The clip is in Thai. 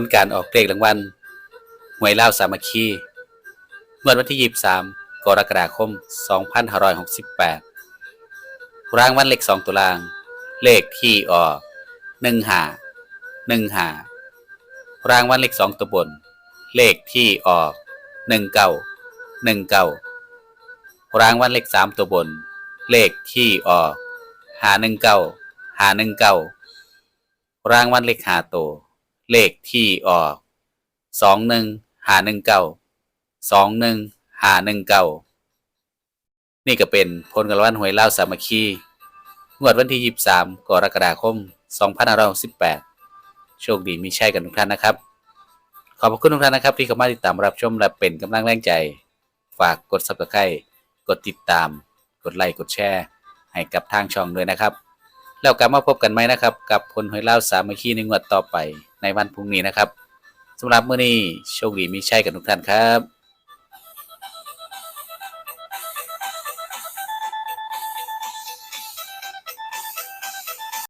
ลการออกเลขรางวัลหวยเล่าสามัคคีเมื่อวันที่ 23 กรกฎาคม 2568 รางวัลเลข2ตัวล่าง เลขที่ออก1หา1หารางวัลเลข2ตัวบน เลขที่ออก1เก้า1เก้ารางวัลเลข3ตัวบน เลขที่ออกหา1เก้าหา1เก้ารางวัลเลขหาตัว เลขที่ออกสองหนึ่งหาหนึ่งเก้าสองหนึ่งหาหนึ่งเก้านี่ก็เป็นผลการวันหวยเล่าวสามัคคีงวดวันที่ยี่สามกรกฎาคมสองพันห้าร้อยสิบแปดโชคดีมีใช่กันทุกท่านนะครับ ขอบคุณทุกท่านนะครับ ที่เข้ามาติดตามรับชมและเป็นกำลังแรงใจ ฝากกด subscribe กดติดตาม กดไลค์กดแชร์ ให้กับทางช่องด้วยนะครับ แล้วกลับมาพบกันไหมนะครับ กับพลหวยเล่าวสามัคคีในงวดต่อไป ในวันพรุ่งนี้นะครับสำหรับมื้อนี้โชคดีมีชัยกับทุกท่านครับ